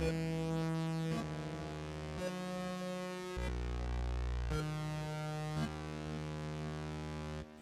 Thank you.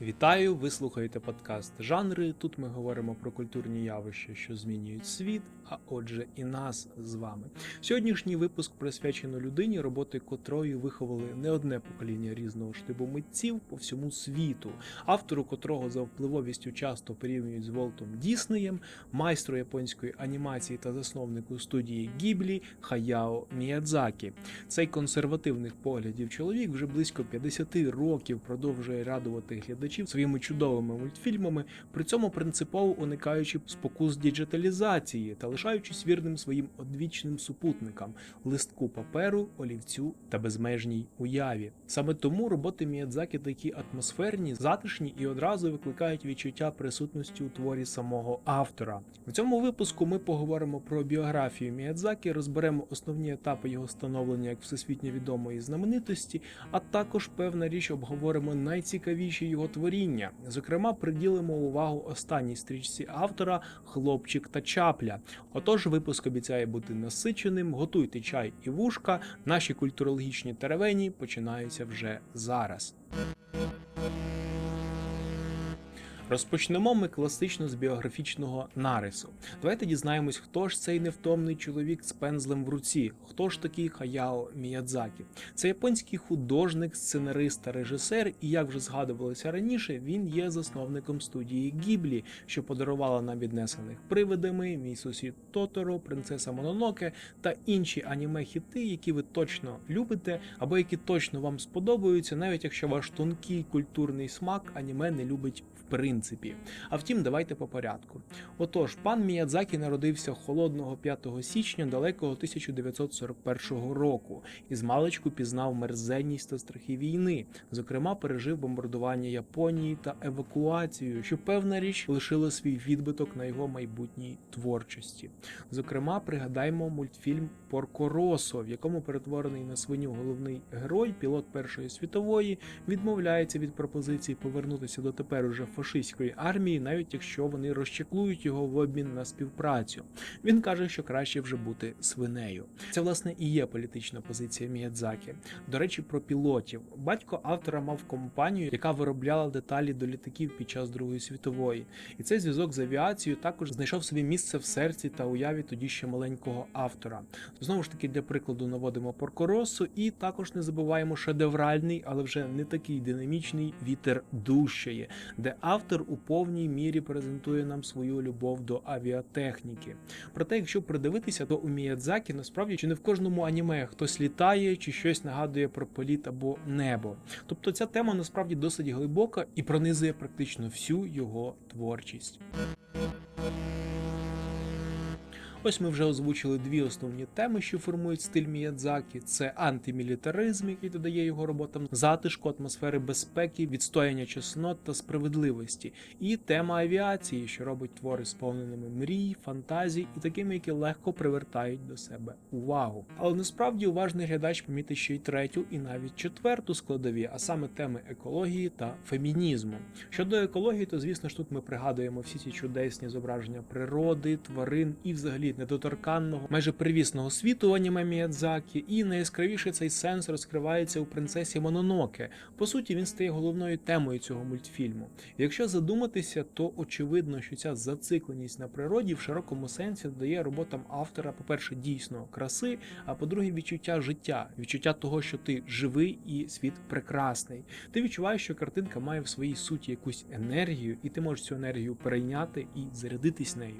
Вітаю! Ви слухаєте подкаст Жанри. Тут ми говоримо про культурні явища, що змінюють світ, а отже, і нас з вами. Сьогоднішній випуск присвячено людині, роботи котрої виховали не одне покоління різного штибу митців по всьому світу, автору котрого за впливовістю часто порівнюють з Волтом Діснеєм, майстру японської анімації та засновнику студії Гіблі Хаяо Міядзакі. Цей консервативних поглядів чоловік вже близько 50 років продовжує радувати глядачів своїми чудовими мультфільмами, при цьому принципово уникаючи спокус діджиталізації та лишаючись вірним своїм одвічним супутникам листку паперу, олівцю та безмежній уяві. Саме тому роботи Міядзакі такі атмосферні, затишні і одразу викликають відчуття присутності у творі самого автора. В цьому випуску ми поговоримо про біографію Міядзакі, розберемо основні етапи його становлення як всесвітньо відомої знаменитості, а також певна річ обговоримо найцікавіші його творіння. Зокрема, приділимо увагу останній стрічці автора Хлопчик та чапля. Отож, випуск обіцяє бути насиченим. Готуйте чай і вушка. Наші культурологічні теревені починаються вже зараз. Розпочнемо ми класично з біографічного нарису. Давайте дізнаємось, хто ж цей невтомний чоловік з пензлем в руці, хто ж такий Хаяо Міядзакі. Це японський художник, сценарист та режисер, і як вже згадувалося раніше, він є засновником студії Гіблі, що подарувала нам віднесених привидами, мій сусід Тоторо, принцеса Мононоке та інші аніме-хіти, які ви точно любите, або які точно вам сподобаються, навіть якщо ваш тонкий культурний смак аніме не любить в принципі. А втім, давайте по порядку. Отож, пан Міядзакі народився холодного 5 січня далекого 1941 року і з маличку пізнав мерзенність та страхи війни. Зокрема, пережив бомбардування Японії та евакуацію, що певна річ лишило свій відбиток на його майбутній творчості. Зокрема, пригадаймо мультфільм Порко Росо, в якому перетворений на свиню головний герой, пілот Першої світової, відмовляється від пропозиції повернутися до тепер уже фашистської армії, навіть якщо вони розчеклують його в обмін на співпрацю. Він каже, що краще вже бути свинею. Це власне і є політична позиція Міядзакі. До речі, про пілотів. Батько автора мав компанію, яка виробляла деталі до літаків під час Другої світової, і цей зв'язок з авіацією також знайшов собі місце в серці та уяві тоді ще маленького автора. Знову ж таки, для прикладу наводимо Поркоросу, і також не забуваємо шедевральний, але вже не такий динамічний вітер дущає, де автор у повній мірі презентує нам свою любов до авіатехніки. Проте, якщо придивитися, то у Міядзакі насправді чи не в кожному аніме хтось літає чи щось нагадує про політ або небо. Тобто ця тема насправді досить глибока і пронизує практично всю його творчість. Ось ми вже озвучили дві основні теми, що формують стиль Міядзакі: це антимілітаризм, який додає його роботам, затишку, атмосфери безпеки, відстояння чеснот та справедливості, і тема авіації, що робить твори сповненими мрій, фантазій і такими, які легко привертають до себе увагу. Але насправді уважний глядач помітить ще й третю і навіть четверту складові, а саме теми екології та фемінізму. Щодо екології, то звісно ж тут ми пригадуємо всі ці чудесні зображення природи, тварин і взагалі недоторканного, майже привісного світу аніме Міядзакі, і найяскравіше цей сенс розкривається у принцесі Мононоке. По суті, він стає головною темою цього мультфільму. Якщо задуматися, то очевидно, що ця зацикленість на природі в широкому сенсі додає роботам автора, по-перше, дійсно краси, а по-друге, відчуття життя, відчуття того, що ти живий і світ прекрасний. Ти відчуваєш, що картинка має в своїй суті якусь енергію, і ти можеш цю енергію перейняти і зарядитись нею.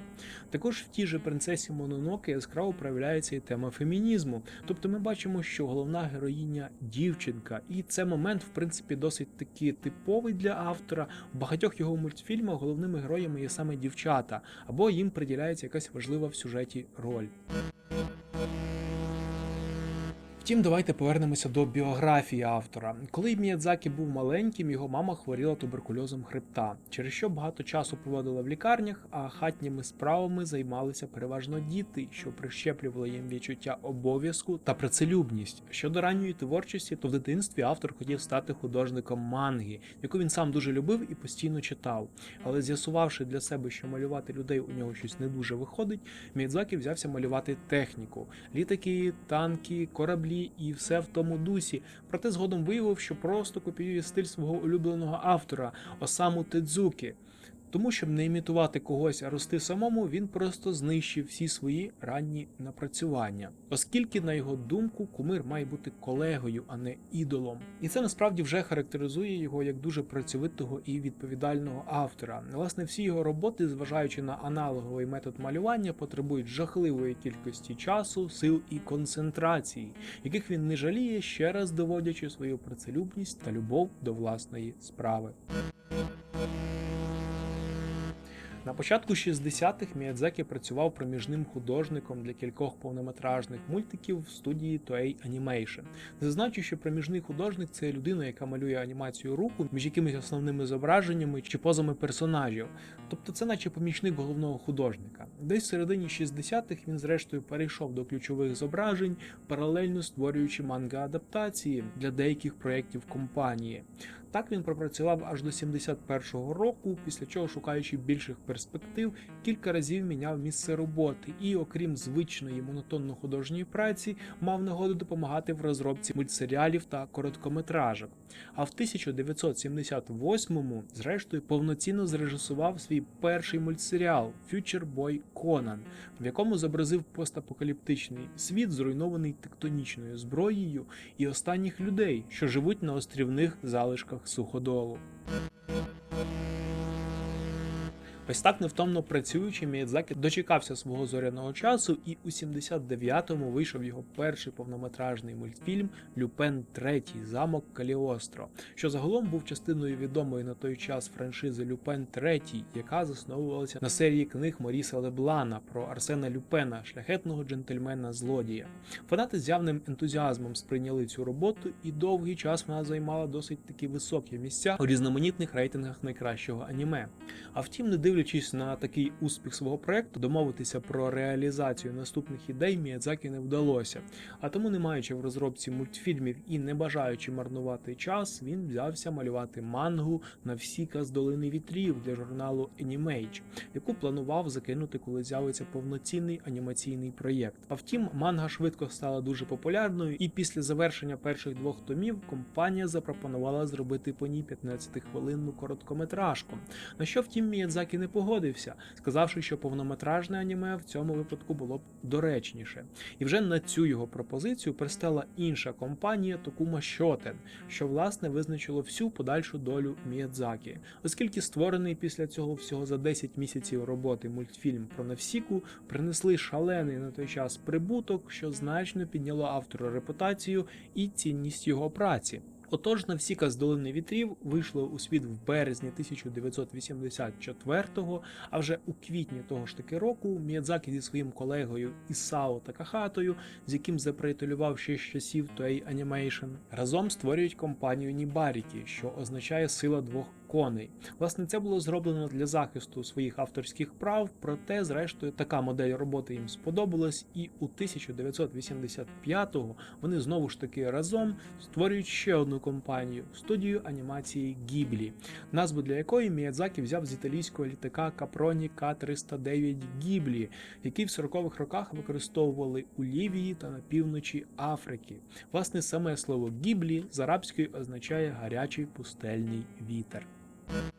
Також в тій же принцесі Мононоке яскраво проявляється і тема фемінізму. Тобто ми бачимо, що головна героїня дівчинка, і це момент, в принципі, досить таки типовий для автора. В багатьох його мультфільмах головними героями є саме дівчата, або їм приділяється якась важлива в сюжеті роль. Втім, давайте повернемося до біографії автора. Коли Міядзакі був маленьким, його мама хворіла туберкульозом хребта, через що багато часу проводила в лікарнях, а хатніми справами займалися переважно діти, що прищеплювали їм відчуття обов'язку та працелюбність. Щодо ранньої творчості, то в дитинстві автор хотів стати художником манги, яку він сам дуже любив і постійно читав. Але з'ясувавши для себе, що малювати людей у нього щось не дуже виходить, Міядзакі взявся малювати техніку: літаки, танки, кораблі і все в тому дусі. Проте згодом виявив, що просто копіює стиль свого улюбленого автора Осаму Тедзуки. Тому, щоб не імітувати когось, а рости самому, він просто знищив всі свої ранні напрацювання, оскільки, на його думку, кумир має бути колегою, а не ідолом. І це насправді вже характеризує його як дуже працьовитого і відповідального автора. Власне, всі його роботи, зважаючи на аналоговий метод малювання, потребують жахливої кількості часу, сил і концентрації, яких він не жаліє, ще раз доводячи свою працелюбність та любов до власної справи. На початку 60-х Міядзакі працював проміжним художником для кількох повнометражних мультиків в студії Toei Animation. Зазначу, що проміжний художник це людина, яка малює анімацію руху між якимись основними зображеннями чи позами персонажів. Тобто це наче помічник головного художника. Десь в середині 60-х він зрештою перейшов до ключових зображень, паралельно створюючи манга-адаптації для деяких проєктів компанії. Так він пропрацював аж до 71-го року, після чого, шукаючи більших перспектив, кілька разів міняв місце роботи і, окрім звичної монотонно-художньої праці, мав нагоду допомагати в розробці мультсеріалів та короткометражок. А в 1978-му, зрештою, повноцінно зрежисував свій перший мультсеріал Future Boy Conan, в якому зобразив постапокаліптичний світ, зруйнований тектонічною зброєю і останніх людей, що живуть на острівних залишках суходолу. Ось так невтомно працюючи, Міядзакі дочекався свого зоряного часу, і у 79-му вийшов його перший повнометражний мультфільм Люпен III Замок Каліостро, що загалом був частиною відомої на той час франшизи Люпен III, яка засновувалася на серії книг Моріса Леблана про Арсена Люпена, шляхетного джентльмена злодія. Фанати з явним ентузіазмом сприйняли цю роботу, і довгий час вона займала досить таки високі місця у різноманітних рейтингах найкращого аніме. А втім, не дивлячись на такий успіх свого проекту, домовитися про реалізацію наступних ідей Міядзакі не вдалося. А тому, не маючи в розробці мультфільмів і не бажаючи марнувати час, він взявся малювати мангу на всіка з долини вітрів для журналу Animage, яку планував закинути, коли з'явиться повноцінний анімаційний проєкт. А втім, манга швидко стала дуже популярною, і після завершення перших двох томів компанія запропонувала зробити по ній 15-хвилинну короткометражку. На що втім Міядзакі не погодився, сказавши, що повнометражне аніме в цьому випадку було б доречніше. І вже на цю його пропозицію пристала інша компанія Tokuma Shoten, що власне визначило всю подальшу долю Міядзакі, оскільки створений після цього всього за 10 місяців роботи мультфільм про Навсіку принесли шалений на той час прибуток, що значно підняло автору репутацію і цінність його праці. Отож, Навсіка з долини вітрів вийшло у світ в березні 1984-го, а вже у квітні того ж таки року Міядзакі зі своїм колегою Ісао Такахатою, з яким заприятелював ще з часів Toei Animation, разом створюють компанію Нібарікі, що означає сила двох коней. Власне, це було зроблено для захисту своїх авторських прав, проте, зрештою, така модель роботи їм сподобалась, і у 1985-го вони знову ж таки разом створюють ще одну компанію студію анімації Гіблі, назву для якої Міядзакі взяв з італійського літака Капроні К-309 Гіблі, який в 40-х роках використовували у Лівії та на півночі Африки. Власне, саме слово Гіблі з арабської означає гарячий пустельний вітер. Thank you.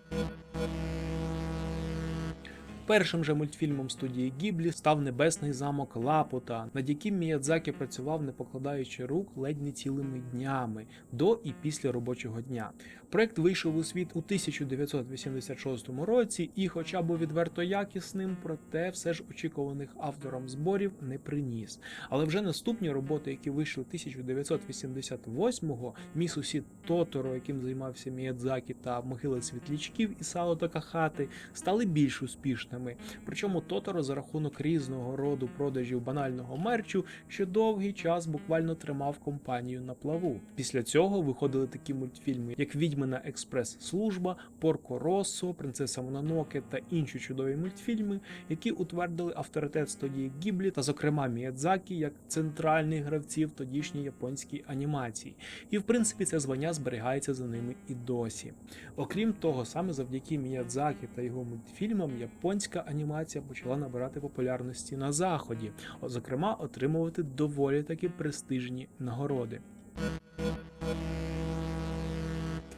Першим же мультфільмом студії Гіблі став Небесний замок Лапута, над яким Міядзакі працював, не покладаючи рук ледь не цілими днями до і після робочого дня. Проект вийшов у світ у 1986 році, і, хоча був відверто якісним, проте все ж очікуваних автором зборів не приніс. Але вже наступні роботи, які вийшли 1988-го, мій сусід Тоторо, яким займався Міядзакі та Могила світлячків Ісао Такахати, стали більш успішними. Рейтингами. Причому Тоторо за рахунок різного роду продажів банального мерчу, що довгий час буквально тримав компанію на плаву. Після цього виходили такі мультфільми, як Відьмина експрес-служба, Порко Россо, Принцеса Мононоке та інші чудові мультфільми, які утвердили авторитет студії Гіблі та, зокрема, Міядзакі як центральних гравців тодішньої японській анімації. І в принципі це звання зберігається за ними і досі. Окрім того, саме завдяки Міядзакі та його мультфільмам японська анімація почала набирати популярності на заході, зокрема, отримувати доволі таки престижні нагороди.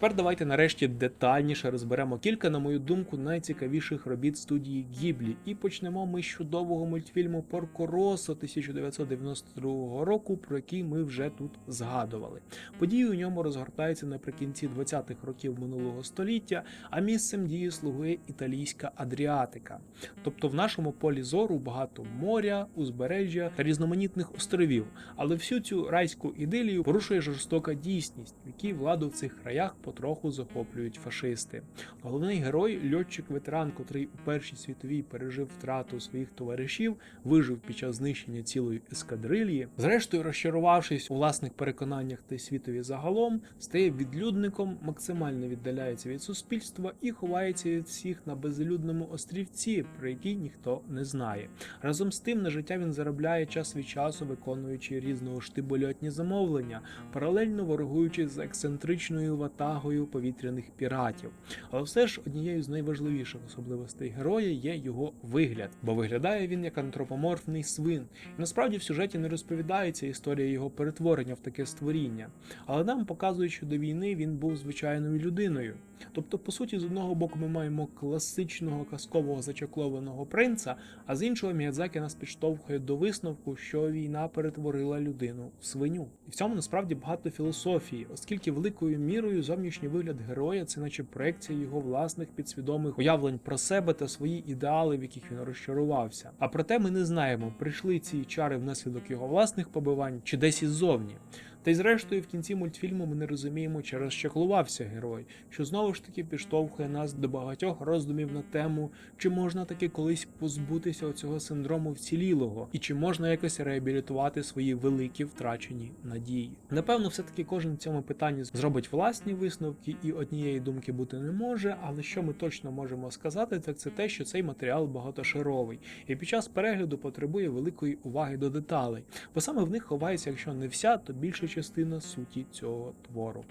Тепер давайте нарешті детальніше розберемо кілька, на мою думку, найцікавіших робіт студії Гіблі. І почнемо ми з чудового мультфільму Порко Россо 1992 року, про який ми вже тут згадували. Події у ньому розгортаються наприкінці 20-х років минулого століття, а місцем дії слугує італійська Адріатика. Тобто в нашому полі зору багато моря, узбережжя та різноманітних островів. Але всю цю райську ідилію порушує жорстока дійсність, в якій владу в цих краях потроху захоплюють фашисти. Головний герой, льотчик-ветеран, котрий у Першій світовій пережив втрату своїх товаришів, вижив під час знищення цілої ескадрильї. Зрештою, розчарувавшись у власних переконаннях та світові загалом, стає відлюдником, максимально віддаляється від суспільства і ховається від всіх на безлюдному острівці, про який ніхто не знає. Разом з тим на життя він заробляє час від часу, виконуючи різного штибольотні замовлення, паралельно ворогуючи з ексцентричною ватагою повітряних піратів. Але все ж однією з найважливіших особливостей героя є його вигляд, бо виглядає він як антропоморфний свин. І насправді в сюжеті не розповідається історія його перетворення в таке створіння, але нам показують, що до війни він був звичайною людиною. Тобто, по суті, з одного боку, ми маємо класичного казкового зачаклованого принца, а з іншого Міядзакі нас підштовхує до висновку, що війна перетворила людину в свиню. І в цьому насправді багато філософії, оскільки великою мірою зовнішній вигляд героя це наче проекція його власних підсвідомих уявлень про себе та свої ідеали, в яких він розчарувався. А проте ми не знаємо, прийшли ці чари внаслідок його власних побивань чи десь іззовні. Та й зрештою в кінці мультфільму ми не розуміємо, чи розчаклувався герой, що знову ж таки підштовхує нас до багатьох роздумів на тему, чи можна таки колись позбутися оцього синдрому вцілілого, і чи можна якось реабілітувати свої великі втрачені надії. Напевно, все-таки кожен в цьому питанні зробить власні висновки, і однієї думки бути не може. Але що ми точно можемо сказати, так це те, що цей матеріал багатошаровий, і під час перегляду потребує великої уваги до деталей, бо саме в них ховається, якщо не вся, то більше частина суті цього твору.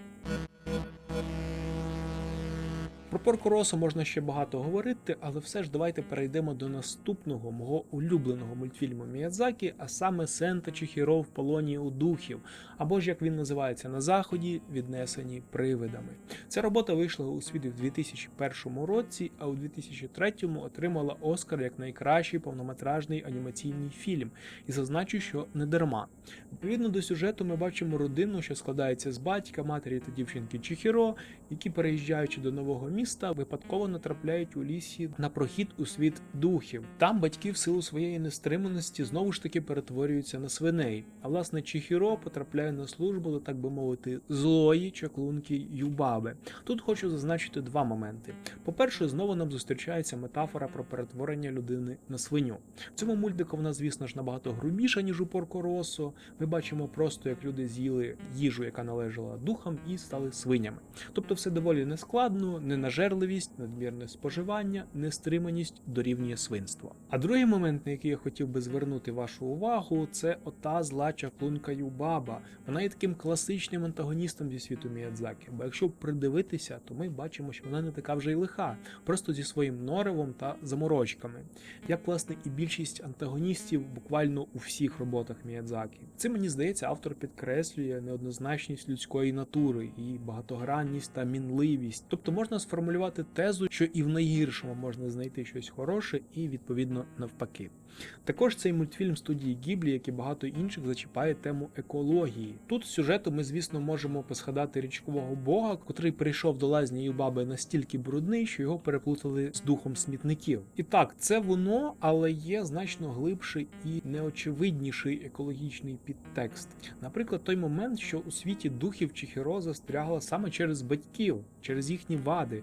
Про Порко Росо можна ще багато говорити, але все ж давайте перейдемо до наступного мого улюбленого мультфільму Міядзакі, а саме Сента Чіхіро в полоні у духів, або ж як він називається на заході, віднесені привидами. Ця робота вийшла у світ у 2001 році, а у 2003 отримала Оскар як найкращий повнометражний анімаційний фільм, і зазначу, що не дарма. Відповідно до сюжету, ми бачимо родину, що складається з батька, матері та дівчинки Чіхіро, які, переїжджаючи до нового міста, випадково натрапляють у лісі на прохід у світ духів. Там батьки в силу своєї нестриманості знову ж таки перетворюються на свиней. А власне Чіхіро потрапляє на службу до так би мовити злої чаклунки Юбаби. Тут хочу зазначити два моменти. По-перше, знову нам зустрічається метафора про перетворення людини на свиню. В цьому мультику вона, звісно ж, набагато грубіша, ніж у Порко Росо. Ми бачимо просто, як люди з'їли їжу, яка належала духам, і стали свинями. Тобто все доволі нескладно, ненажерливість, надмірне споживання, нестриманість дорівнює свинство. А другий момент, на який я хотів би звернути вашу увагу, це ота зла чаклунка Юбаба. Вона є таким класичним антагоністом зі світу Міядзакі. Бо якщо придивитися, то ми бачимо, що вона не така вже й лиха, просто зі своїм норевом та заморочками. Як власне і більшість антагоністів буквально у всіх роботах Міядзакі. Цим мені здається, автор підкреслює неоднозначність людської натури, її багатогранність та мінливість. Тобто можна сформулювати тезу, що і в найгіршому можна знайти щось хороше, і відповідно навпаки. Також цей мультфільм студії Гіблі, як і багато інших, зачіпає тему екології. Тут з сюжету ми, звісно, можемо посхадати річкового бога, котрий прийшов до лазні Юбаби настільки брудний, що його переплутали з духом смітників. І так, це воно, але є значно глибший і неочевидніший екологічний підтекст. Наприклад, той момент, що у світі духів Чіхіро застрягла саме через батьків, через їхні вади.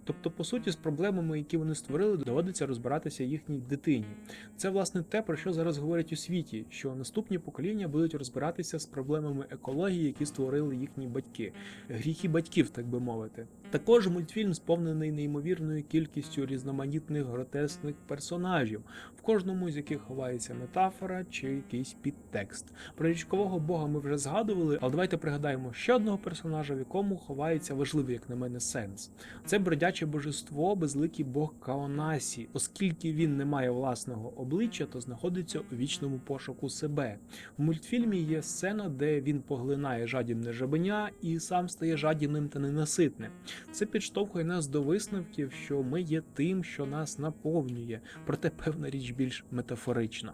Тобто, по суті, з проблемами, які вони створили, доводиться розбиратися їхній дитині. Це власне те, про що зараз говорять у світі, що наступні покоління будуть розбиратися з проблемами екології, які створили їхні батьки, гріхи батьків, так би мовити. Також мультфільм сповнений неймовірною кількістю різноманітних гротесних персонажів, в кожному з яких ховається метафора чи якийсь підтекст. Про річкового бога ми вже згадували, але давайте пригадаємо ще одного персонажа, в якому ховається важливий, як на мене, сенс. Це бродяче божество, безликий бог Каонасі, оскільки він не має власного обличчя, то знаходиться у вічному пошуку себе. В мультфільмі є сцена, де він поглинає жадібне жабеня і сам стає жадібним та ненаситним. Це підштовхує нас до висновків, що ми є тим, що нас наповнює, проте певна річ більш метафорична.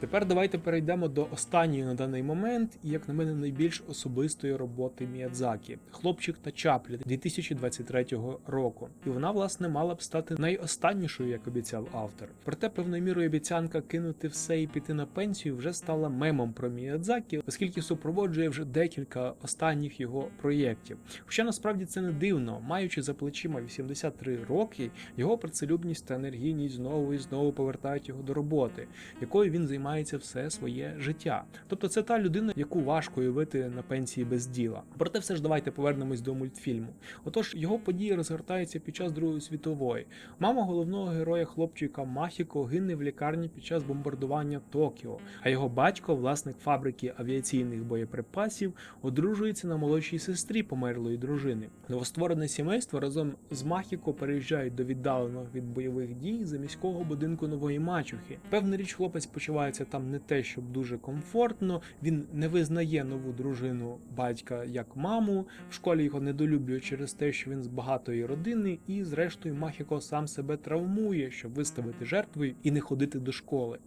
Тепер давайте перейдемо до останньої на даний момент і, як на мене, найбільш особистої роботи Міядзакі Хлопчик та Чаплі 2023 року. І вона, власне, мала б стати найостаннішою, як обіцяв автор. Проте, певною мірою, обіцянка кинути все і піти на пенсію вже стала мемом про Міядзакі, оскільки супроводжує вже декілька останніх його проєктів. Хоча насправді це не дивно, маючи за плечима 83 роки, його працелюбність та енергійність знову і знову повертають його до роботи, якою він займається все своє життя. Тобто це та людина, яку важко уявити на пенсії без діла. Проте все ж давайте повернемось до мультфільму. Отож, його події розгортаються під час Другої світової. Мама головного героя хлопчика Махіко гине в лікарні під час бомбардування Токіо, а його батько, власник фабрики авіаційних боєприпасів, одружується на молодшій сестрі померлої дружини. Новостворене сімейство разом з Махіко переїжджають до віддаленого від бойових дій за міського будинку нової мачухи. Певна річ, хлопець почувається там не те, щоб дуже комфортно. Він не визнає нову дружину батька як маму. В школі його недолюблюють через те, що він з багатої родини, і зрештою Махіко сам себе травмує, щоб виставити жертвою і не ходити до школи.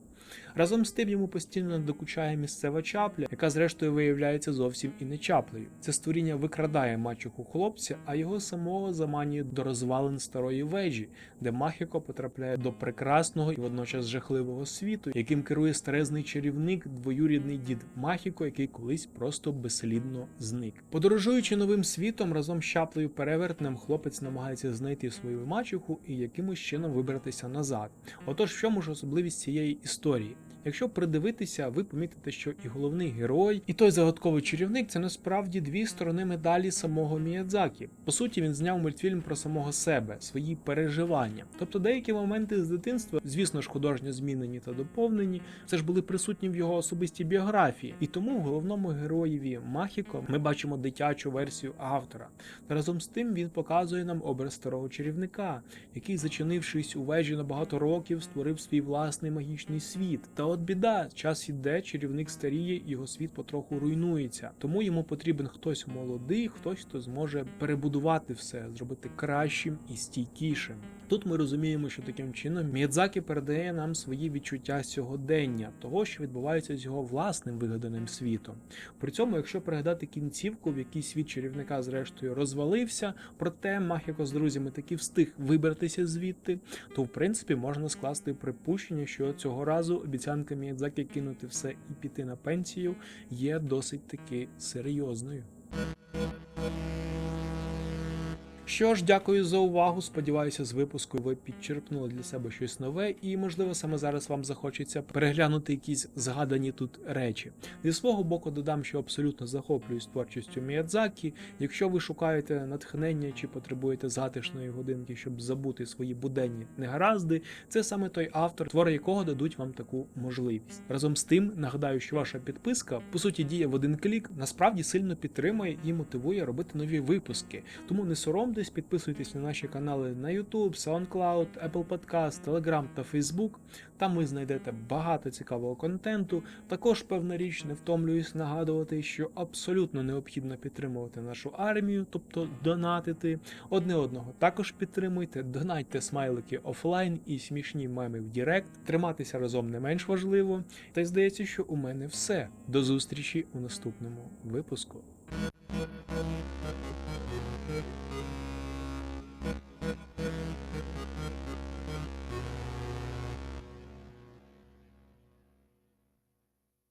Разом з тим йому постійно докучає місцева чапля, яка зрештою виявляється зовсім і не чаплею. Це створіння викрадає мачуху хлопця, а його самого заманює до розвалин старої вежі, де Махіко потрапляє до прекрасного і водночас жахливого світу, яким керує старезний чарівник, двоюрідний дід Махіко, який колись просто безслідно зник. Подорожуючи новим світом разом з чаплею перевертнем, хлопець намагається знайти свою мачуху і якимось чином вибратися назад. Отож, в чому ж особливість цієї історії? autori Якщо придивитися, ви помітите, що і головний герой, і той загадковий чарівник це насправді дві сторони медалі самого Міядзакі. По суті, він зняв мультфільм про самого себе, свої переживання. Тобто деякі моменти з дитинства, звісно ж, художньо змінені та доповнені, все ж були присутні в його особистій біографії. І тому в головному героєві Махіко ми бачимо дитячу версію автора. Та разом з тим він показує нам образ старого чарівника, який, зачинившись у вежі на багато років, створив свій власний магічний світ. Та от біда, час іде, чарівник старіє, його світ потроху руйнується. Тому йому потрібен хтось молодий, хтось, хто зможе перебудувати все, зробити кращим і стійкішим. Тут ми розуміємо, що таким чином Міядзакі передає нам свої відчуття сьогодення, того, що відбувається з його власним вигаданим світом. При цьому, якщо пригадати кінцівку, в якій світ чарівника зрештою розвалився, проте Махіко з друзями таки встиг вибратися звідти, то в принципі можна скласти припущення, що цього разу обіцянка Міядзакі кинути все і піти на пенсію є досить таки серйозною. Що ж, дякую за увагу. Сподіваюся, з випуску ви підчерпнули для себе щось нове, і, можливо, саме зараз вам захочеться переглянути якісь згадані тут речі. Зі свого боку додам, що абсолютно захоплююсь творчістю Міядзакі. Якщо ви шукаєте натхнення чи потребуєте затишної годинки, щоб забути свої буденні негаразди, це саме той автор, твори якого дадуть вам таку можливість. Разом з тим, нагадаю, що ваша підписка, по суті, діє в один клік, насправді сильно підтримує і мотивує робити нові випуски. Тому не соромтесь, підписуйтесь на наші канали на YouTube, SoundCloud, Apple Podcast, Telegram та Facebook. Там ви знайдете багато цікавого контенту. Також, певна річ, не втомлююсь нагадувати, що абсолютно необхідно підтримувати нашу армію, тобто донатити одне одного. Також підтримуйте, донайте смайлики офлайн і смішні меми в Дірект. Триматися разом не менш важливо. Та й здається, що у мене все. До зустрічі у наступному випуску.